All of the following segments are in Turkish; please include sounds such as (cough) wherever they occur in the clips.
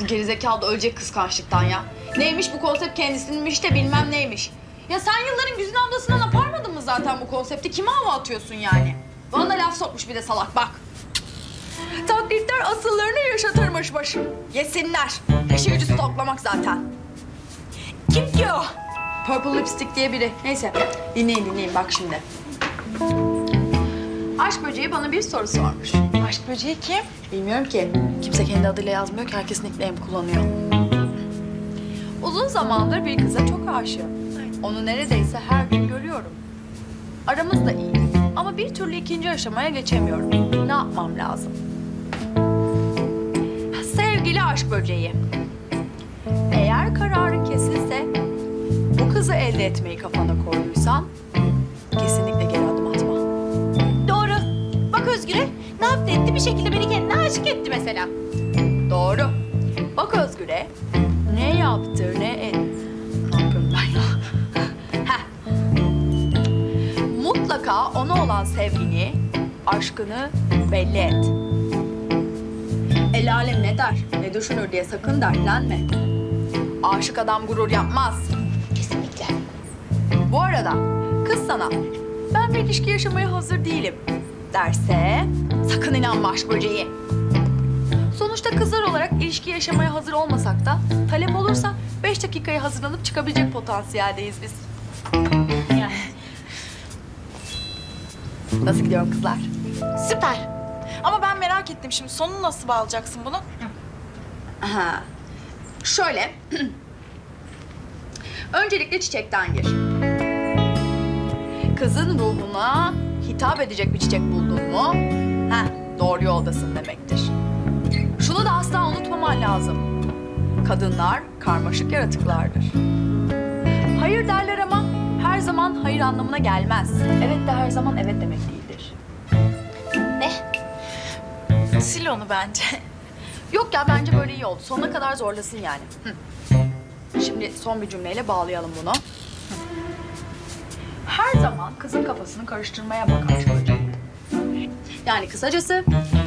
Bu gerizekalı da ölecek kıskançlıktan ya. Neymiş bu konsept kendisininmiş de bilmem neymiş. Ya sen yılların Güzin ablasından aparmadın mı zaten bu konsepti? Kime hava atıyorsun yani? Bana da laf sokmuş bir de salak bak. Taklitler asıllarını yaşatırmış başım. Yesinler. Gücü stoklamak zaten. Kim ki o? Purple Lipstick diye biri. Neyse dinleyin dinleyin bak şimdi. Aşk böceği bana bir soru sormuş. Aşk böceği kim? Bilmiyorum ki. Kimse kendi adıyla yazmıyor ki. Herkes nickname kullanıyor. Uzun zamandır bir kıza çok aşığım. Onu neredeyse her gün görüyorum. Aramız da iyi. Ama bir türlü ikinci aşamaya geçemiyorum. Ne yapmam lazım? Sevgili aşk böceği. Eğer kararın kesilse, bu kızı elde etmeyi kafana koyduysan kesinlikle Özgür'e ne yaptı etti bir şekilde beni kendine aşık etti mesela. Doğru. Bak Özgür'e ne yaptı ne et... Ne yapıyorum ben ya? Heh. Mutlaka ona olan sevgini, aşkını belli et. El alem ne der, ne düşünür diye sakın dertlenme. Aşık adam gurur yapmaz. Kesinlikle. Bu arada kız sana ben bir ilişki yaşamaya hazır değilim derse sakın inanma aşk böceği. Sonuçta kızlar olarak ilişki yaşamaya hazır olmasak da talep olursa beş dakikaya hazırlanıp çıkabilecek potansiyeldeyiz biz. Yani. Nasıl gidiyorum kızlar? Süper. Ama ben merak ettim şimdi sonunu nasıl bağlayacaksın bunu? Aha. Şöyle. (clears throat) Öncelikle çiçekten gir. Kızın ruhuna hitap edecek bir çiçek buldun mu? Heh, doğru yoldasın demektir. Şunu da asla unutmaman lazım. Kadınlar karmaşık yaratıklardır. Hayır derler ama her zaman hayır anlamına gelmez. Evet de her zaman evet demek değildir. Ne? Sil onu bence. Yok ya bence böyle iyi oldu. Sonuna kadar zorlasın yani. Hı. Şimdi son bir cümleyle bağlayalım bunu. Her zaman kızın kafasını karıştırmaya bak aşk böceği. Yani kısacası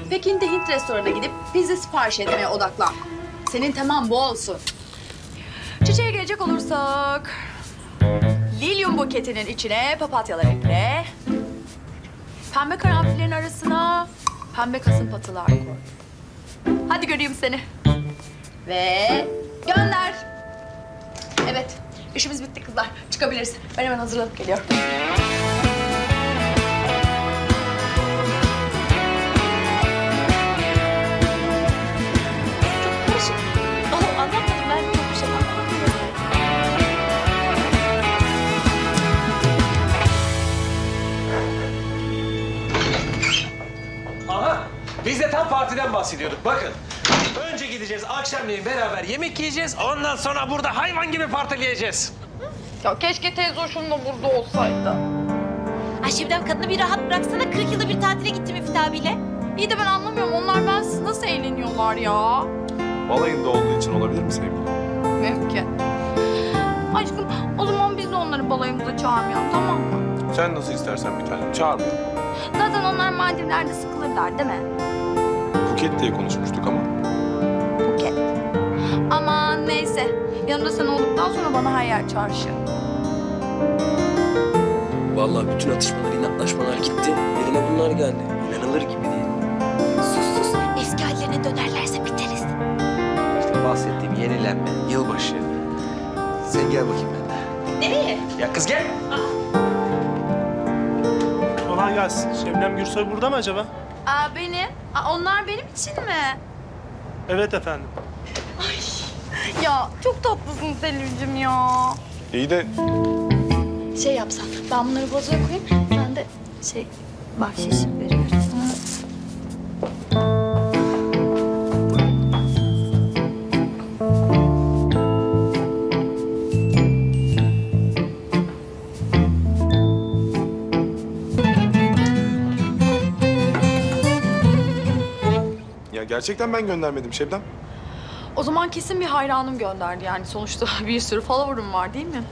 Pekin'de Hint restoranına gidip pizza sipariş etmeye odaklan. Senin teman bu olsun. Çiçeğe gelecek olursak... Lilyum buketinin içine papatyalar ekle. Pembe karanfillerin arasına pembe kasım patılar koy. Hadi göreyim seni. Ve gönder. Evet, işimiz bitti kızlar. Çıkabiliriz. Ben hemen hazırlanıp geliyorum. Çok karışık. Oh, anlatmadım ben çok bir şey. Aha! Biz de tam partiden bahsediyorduk. Bakın. Önce gideceğiz akşamleyin beraber yemek yiyeceğiz. Ondan sonra burada hayvan gibi partileyeceğiz. Ya keşke teyze hoşum da burada olsaydı. Ay Şebnem kadını bir rahat bıraksana. 40 yılda bir tatile gitti Müftü abiyle. İyi de ben anlamıyorum. Onlar bensiz nasıl eğleniyorlar ya? Balayında olduğu için olabilir mi sevgilim? Mümkün. Aşkım o zaman biz de onları balayımıza çağırmayalım tamam mı? Sen nasıl istersen bir tanem. Çağırmayalım. Zaten onlar Maldivler'de sıkılırlar değil mi? Buket diye konuşmuştuk ama. Neyse. Yanımda sen olduktan sonra bana her yer çarşı. Vallahi bütün atışmalar, inatlaşmalar gitti. Yerine bunlar geldi. İnanılır gibi değil. Sus sus. Eski hallerine dönerlerse biteriz. İşte bahsettiğim yenilenme, yılbaşı. Sen gel bakayım benimle. Nereye? Ya kız gel. Kolay gelsin. Şebnem Gürsoy burada mı acaba? Aa benim. Aa, onlar benim için mi? Evet efendim. Ya çok tatlısın Selim'cim ya. İyi de Şey yapsam, ben bunları vazoya koyayım. Sen de şey, bahşiş veriyoruz. ya gerçekten ben göndermedim Şebnem. O zaman kesin bir hayranım gönderdi yani. Sonuçta (laughs) bir sürü follower'ım var değil mi?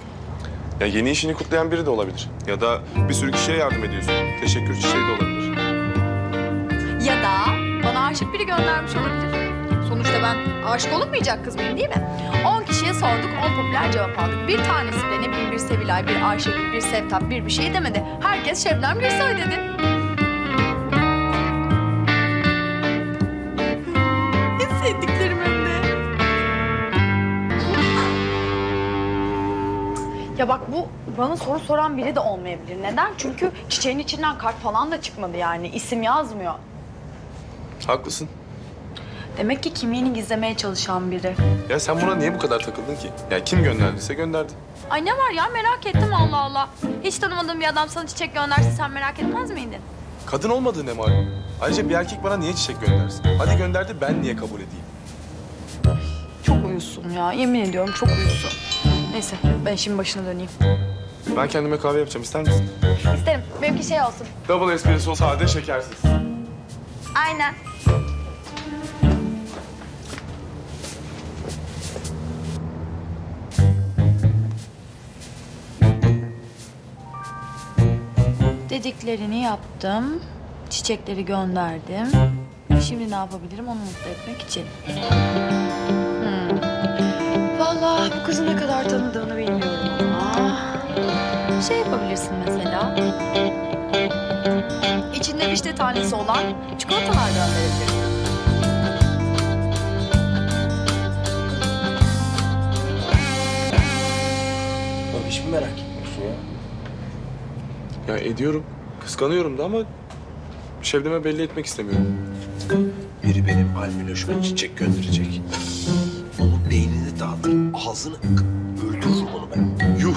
Ya yeni işini kutlayan biri de olabilir. Ya da bir sürü kişiye yardım ediyorsun. Teşekkür çiçeği de olabilir. Ya da bana aşık biri göndermiş olabilir. Sonuçta ben aşık olunmayacak kız mıyım değil mi? 10 kişiye sorduk, 10 popüler cevap aldık. Bir tanesi de ne bileyim bir Sevilay, bir Ayşegül, bir Sevtap, bir bir şey demedi. Herkes Şebnem Gürsoy dedi. Ya bak bu bana soru soran biri de olmayabilir. Neden? Çünkü çiçeğin içinden kart falan da çıkmadı yani. İsim yazmıyor. Haklısın. Demek ki kimliğini gizlemeye çalışan biri. Ya sen buna niye bu kadar takıldın ki? Ya kim gönderdiyse gönderdi. Ay ne var ya merak ettim Allah Allah. Hiç tanımadığın bir adam sana çiçek gönderse sen merak etmez miydin? Kadın olmadığı ne malum? Ayrıca bir erkek bana niye çiçek göndersin? Hadi gönderdi ben niye kabul edeyim? Çok uyusun ya yemin ediyorum çok uyusun. Neyse ben şimdi başına döneyim. Ben kendime kahve yapacağım ister misin? İsterim benimki şey olsun. Double espresso sade şekersiz. Aynen. Dediklerini yaptım. Çiçekleri gönderdim. Şimdi ne yapabilirim onu mutlu etmek için? Vallahi bu kızı ne kadar tanıdığını bilmiyorum ama... Şey yapabilirsin mesela. İçinde vişne tanesi olan çikolatalar gönderebilirim. Abi hiç mi merak etmiyorsun ya? Ya ediyorum. Kıskanıyorum da ama Şebnem'e belli etmek istemiyorum. Biri benim almiloşuma çiçek gönderecek. Ağzını öldürürüm onu ben. Yuh!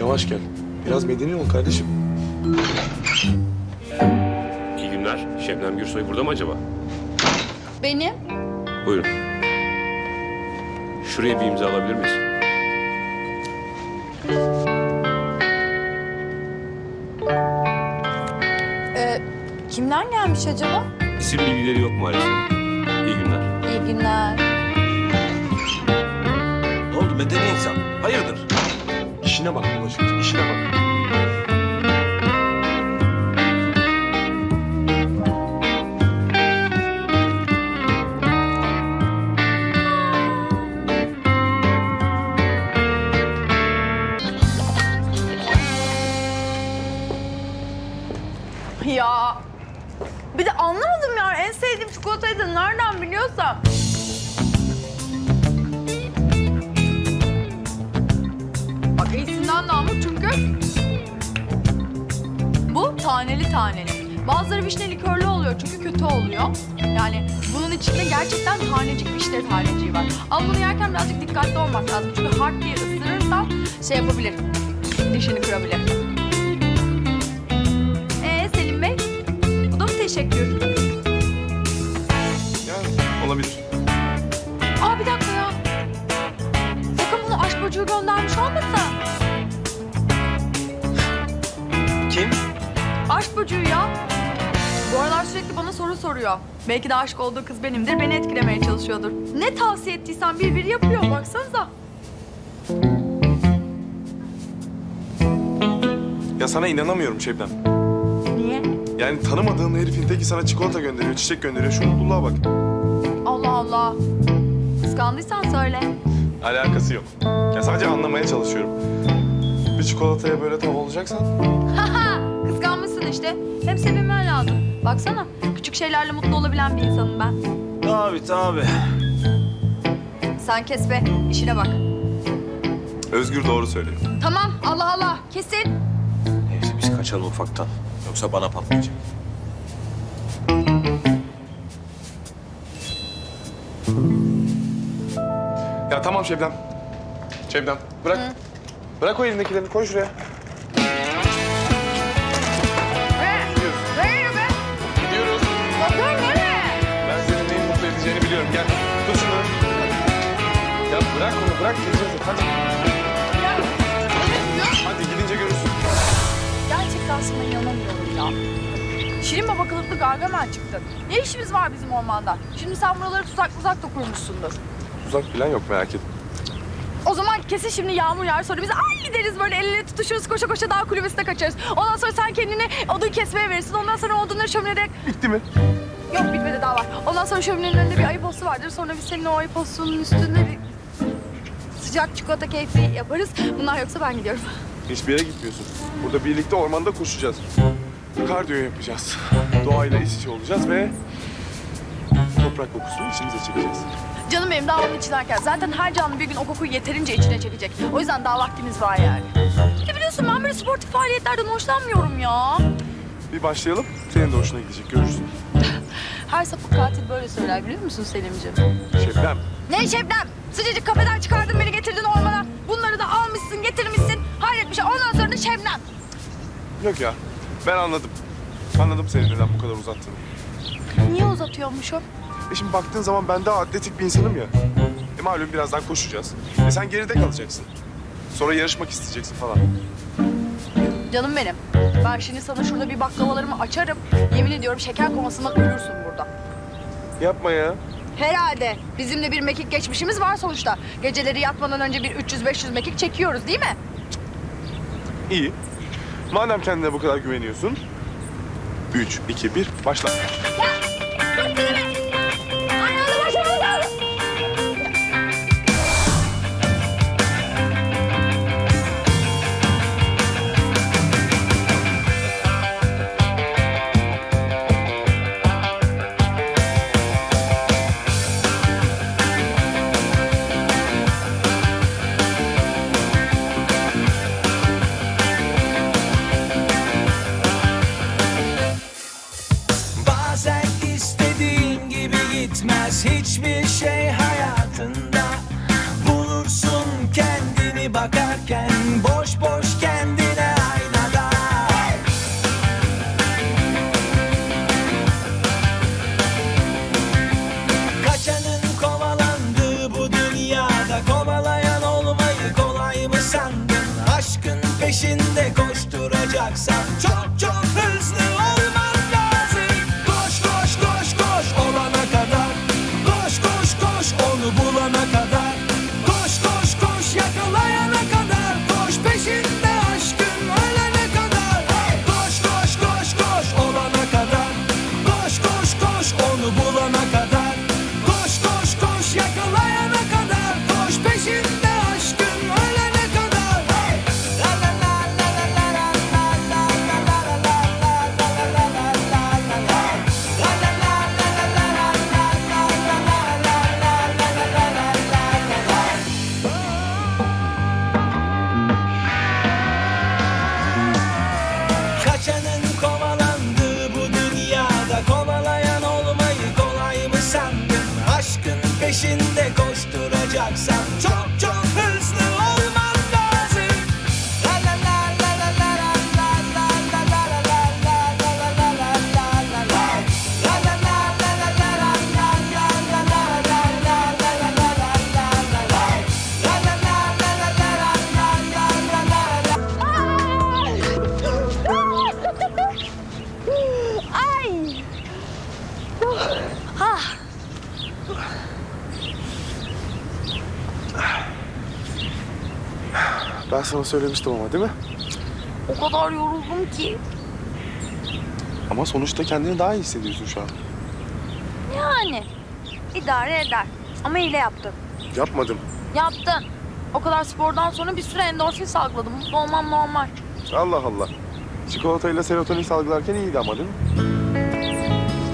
Yavaş gel. Biraz medeni ol kardeşim. İyi günler. Şebnem Gürsoy burada mı acaba? Benim? Buyurun. Şuraya bir imza alabilir miyiz? Ee, kimden gelmiş acaba? İsim bilgileri yok maalesef. İyi günler. İyi günler. Medeni insan? Hayırdır? İşine bak bulaşıcı, işine bak. Ya bir de anlamadım ya en sevdiğim çikolatayı da nereden biliyorsam. Bu taneli taneli. Bazıları vişne likörlü oluyor çünkü kötü oluyor. Yani bunun içinde gerçekten tanecik vişne taneciği var. Ama bunu yerken birazcık dikkatli olmak lazım. Çünkü hard diye ısırırsan şey yapabilir. Dişini kırabilir. Ee Selim Bey? Bu da mı teşekkür? Yani olabilir. Aa bir dakika ya. Sakın bunu aşk çocuğu göndermiş olmasın. Böceği ya. Bu aralar sürekli bana soru soruyor. Belki de aşık olduğu kız benimdir, beni etkilemeye çalışıyordur. Ne tavsiye ettiysen bir bir yapıyor, baksanıza. Ya sana inanamıyorum Şebnem. Niye? Yani tanımadığın herifin teki sana çikolata gönderiyor, çiçek gönderiyor. Şu mutluluğa bak. Allah Allah. Kıskandıysan söyle. Alakası yok. Ya sadece anlamaya çalışıyorum. Bir çikolataya böyle tav olacaksan (laughs) işte. Hem sevinmen lazım. Baksana, küçük şeylerle mutlu olabilen bir insanım ben. Tabii tabii. Sen kes be, işine bak. Özgür doğru söylüyor. Tamam, Allah Allah, kesin. Neyse biz kaçalım ufaktan. Yoksa bana patlayacak. Ya tamam Şebnem. Şebnem bırak. Bırak o elindekilerini koy şuraya. Edeceğini biliyorum. Gel tut şunu. Ya bırak onu bırak gideceğiz. Hadi. Hadi gidince görürsün. Gerçekten sana inanamıyorum ya. Şirin baba kılıklı gargamel çıktı. Ne işimiz var bizim ormanda? Şimdi sen buraları tuzak tuzak da kurmuşsundur. Uzak falan yok merak etme. O zaman kesin şimdi yağmur yağar sonra biz ay gideriz böyle el ele tutuşuruz koşa koşa dağ kulübesine kaçarız. Ondan sonra sen kendini odun kesmeye verirsin. Ondan sonra odunları şöminede... Bitti mi? Yok bitmedi Ondan sonra şöminenin önünde bir ayı postu vardır. Sonra biz senin o ayı postunun üstünde bir sıcak çikolata keyfi yaparız. Bunlar yoksa ben gidiyorum. Hiçbir yere gitmiyorsun. Burada birlikte ormanda koşacağız. Kardiyo yapacağız. Doğayla iç içe olacağız ve toprak kokusunu içimize çekeceğiz. Canım benim daha onun için erken. Zaten her canlı bir gün o kokuyu yeterince içine çekecek. O yüzden daha vaktimiz var yani. Bir de biliyorsun ben böyle sportif faaliyetlerden hoşlanmıyorum ya. Bir başlayalım. Senin de hoşuna gidecek. Görürsün. Her sapık katil böyle söyler biliyor musun Selimciğim? Şebnem. Ne Şebnem? Sıcacık kafeden çıkardın beni getirdin ormana. Bunları da almışsın getirmişsin. Hayret bir şey. Ondan sonra da Şebnem. Yok ya. Ben anladım. Anladım senin neden bu kadar uzattığını. Niye uzatıyormuşum? E şimdi baktığın zaman ben daha atletik bir insanım ya. E malum birazdan koşacağız. E sen geride kalacaksın. Sonra yarışmak isteyeceksin falan. Canım benim. Ben şimdi sana şurada bir baklavalarımı açarım. Yemin ediyorum şeker komasından ölürsün burada. Yapma ya. Herhalde. Bizim de bir mekik geçmişimiz var sonuçta. Geceleri yatmadan önce bir 300-500 mekik çekiyoruz değil mi? İyi. Madem kendine bu kadar güveniyorsun. Üç, iki, bir, başla. Bazen hiçbir şey hayatında Bulursun kendini bakarken boş boş sana söylemiştim ama değil mi? O kadar yoruldum ki. Ama sonuçta kendini daha iyi hissediyorsun şu an. Yani idare eder. Ama hile yaptın. Yapmadım. Yaptın. O kadar spordan sonra bir süre endorfin salgıladım. Mutlu olmam normal. Allah Allah. Çikolatayla serotonin salgılarken iyiydi ama değil mi?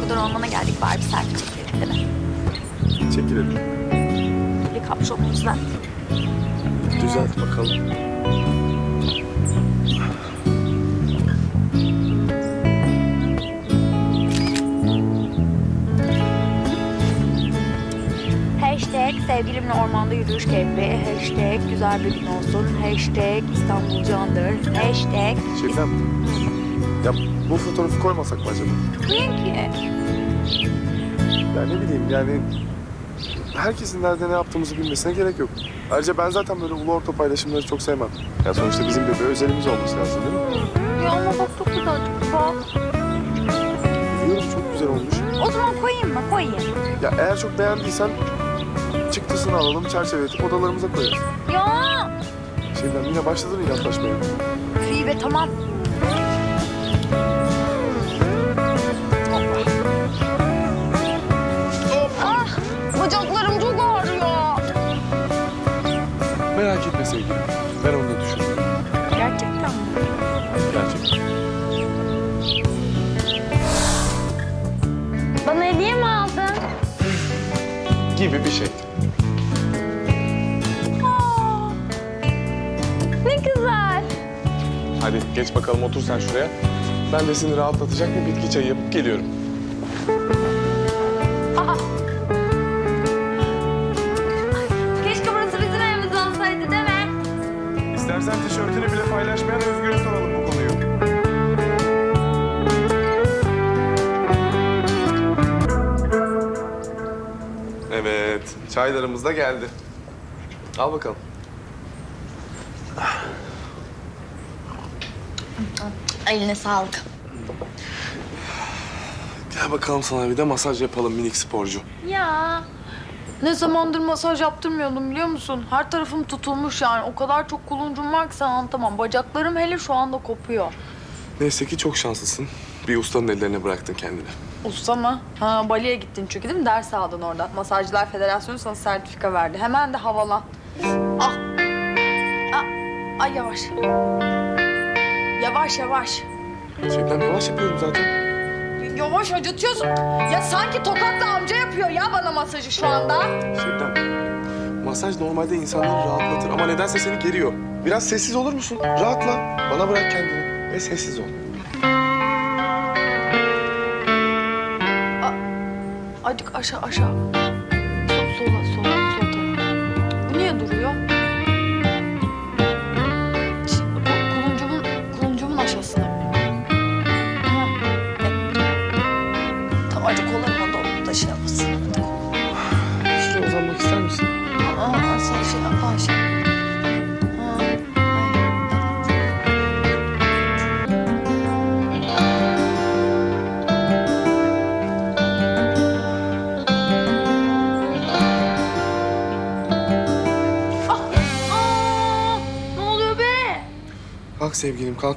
Bu kadar ormana geldik bari bir selfie çekelim değil mi? Çekilelim. Bir kapşonumuzdan. Düzelt bakalım. Hashtag sevgilimle ormanda yürüyüş keyfi. Hashtag güzel bir gün olsun. Hashtag İstanbul candır. Hashtag... Şebnem. Ya bu fotoğrafı koymasak mı acaba? Niye ki? Ya ne bileyim yani herkesin nerede ne yaptığımızı bilmesine gerek yok. Ayrıca ben zaten böyle ulu orta paylaşımları çok sevmem. Ya sonuçta bizim de bir özelimiz olması lazım değil mi? Ya ama bak çok güzel bak. Biliyorum çok güzel olmuş. O zaman koyayım mı? Koyayım. Ya eğer çok beğendiysen çıktısını alalım, çerçeveletip odalarımıza koyarız. Ya! Şeyden yine başladın inatlaşmaya. İyi be tamam. Sevgilim. Ben onu da düşündüm. Gerçekten mi? Gerçekten. Bana hediye mi aldın? Gibi bir şey. Ne güzel. Hadi geç bakalım otur sen şuraya. Ben de seni rahatlatacak bir bitki çayı yapıp geliyorum. Paylaşmayan Özgür'e soralım bu konuyu. Evet, çaylarımız da geldi. Al bakalım. Eline sağlık. Gel bakalım sana bir de masaj yapalım minik sporcu. Ya. Ne zamandır masaj yaptırmıyordum biliyor musun? Her tarafım tutulmuş yani. O kadar çok kuluncum var ki sana anlatamam. Bacaklarım hele şu anda kopuyor. Neyse ki çok şanslısın. Bir ustanın ellerine bıraktın kendini. Usta mı? Ha, Bali'ye gittin çünkü değil mi? Ders aldın oradan. Masajcılar Federasyonu sana sertifika verdi. Hemen de havalan. Ah! Ah! Ay yavaş. Yavaş yavaş. Şebnem yavaş yapıyorum zaten. Yavaş acıtıyorsun. Ya sanki tokatla amca yapıyor ya bana masajı şu anda. Şebnem, masaj normalde insanları rahatlatır ama nedense seni geriyor. Biraz sessiz olur musun? Rahatla. Bana bırak kendini ve sessiz ol. Acık aşağı aşağı. Sol, sola sola sol tarafa. Bu niye duruyor? Taşıyamazsın. Şuraya uzanmak ister misin? Aa, sen şey yap, şey. Ha, ay. Aa, ne oluyor be? Kalk sevgilim kalk.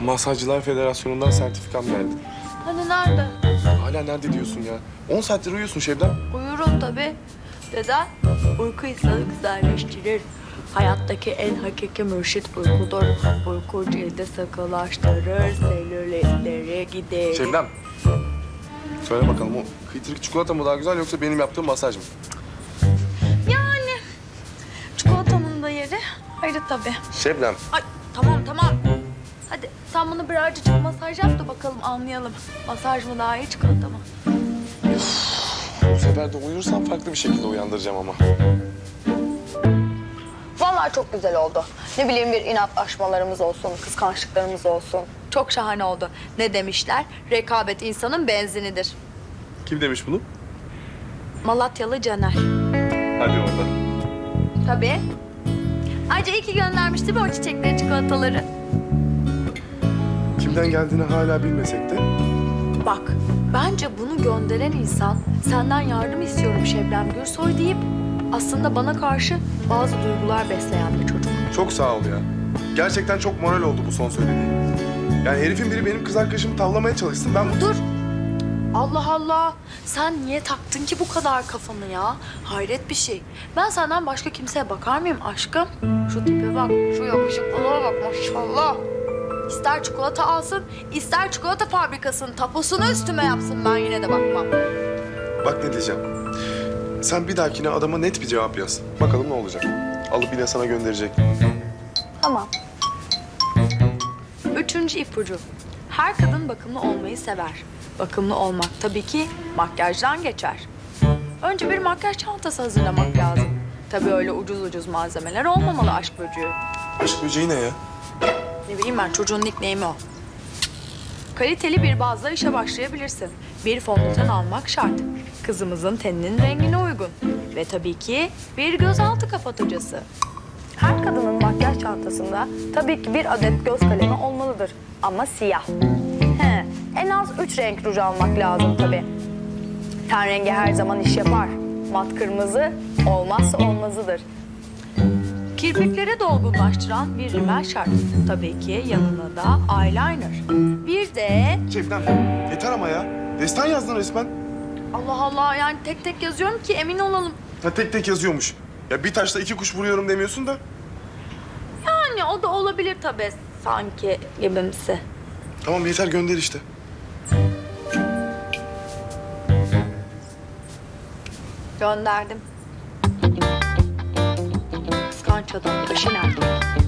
Masajcılar Federasyonu'ndan sertifikam geldi. Hala nerede diyorsun ya? 10 saattir uyuyorsun Şebnem. Uyurum tabii. Neden? Uyku insanı güzelleştirir. Hayattaki en hakiki mürşit uykudur. Uyku cildi sıkılaştırır, selülitleri giderir. Şebnem. Söyle bakalım o kıytırık çikolata mı daha güzel yoksa benim yaptığım masaj mı? Yani çikolatanın da yeri ayrı tabii. Şebnem. Ay tamam tamam. Hadi sen bana birazcık masaj yap da bakalım anlayalım. Masaj mı daha iyi çikolata mı? Bu sefer de uyursam farklı bir şekilde uyandıracağım ama. Vallahi çok güzel oldu. Ne bileyim bir inatlaşmalarımız olsun, kıskançlıklarımız olsun. Çok şahane oldu. Ne demişler? Rekabet insanın benzinidir. Kim demiş bunu? Malatyalı Caner. Hadi orada. Tabii. Ayrıca iyi ki göndermişti mi o çiçekleri, çikolataları? Kimden geldiğini hala bilmesek de Bak, bence bunu gönderen insan senden yardım istiyorum Şebnem Gürsoy deyip aslında bana karşı bazı duygular besleyen bir çocuk. çok sağ ol ya. Gerçekten çok moral oldu bu son söylediğin. Yani herifin biri benim kız arkadaşımı tavlamaya çalışsın. Ben. Dur. Allah Allah. Sen niye taktın ki bu kadar kafanı ya? Hayret bir şey. Ben senden başka kimseye bakar mıyım aşkım? Şu tipe bak, şu yakışıklılığa bak maşallah. İster çikolata alsın, ister çikolata fabrikasının taposunu üstüme yapsın ben yine de bakmam. Bak ne diyeceğim. Sen bir dahakine adama net bir cevap yaz. Bakalım ne olacak. Alıp yine sana gönderecek. Tamam. Üçüncü ipucu. Her kadın bakımlı olmayı sever. Bakımlı olmak tabii ki makyajdan geçer. Önce bir makyaj çantası hazırlamak lazım. Tabii öyle ucuz ucuz malzemeler olmamalı aşk böceği. Aşk böceği ne ya? Ne bileyim ben çocuğun nickname'i o. Kaliteli bir bazla işe başlayabilirsin. Bir fondöten almak şart. Kızımızın teninin rengine uygun. Ve tabii ki bir gözaltı kapatıcısı. Her kadının makyaj çantasında tabii ki bir adet göz kalemi olmalıdır. Ama siyah. He, en az üç renk ruj almak lazım tabii. Ten rengi her zaman iş yapar. Mat kırmızı olmazsa olmazıdır. Kirpikleri dolgunlaştıran bir rimel şart. Tabii ki yanına da eyeliner. Bir de Şebnem yeter ama ya. Destan yazdın resmen. Allah Allah yani tek tek yazıyorum ki emin olalım. Ha tek tek yazıyormuş. Ya bir taşla iki kuş vuruyorum demiyorsun da. o da olabilir tabii sanki gibimsi. Tamam yeter gönder işte. Gönderdim. Kıskanç adam. Başı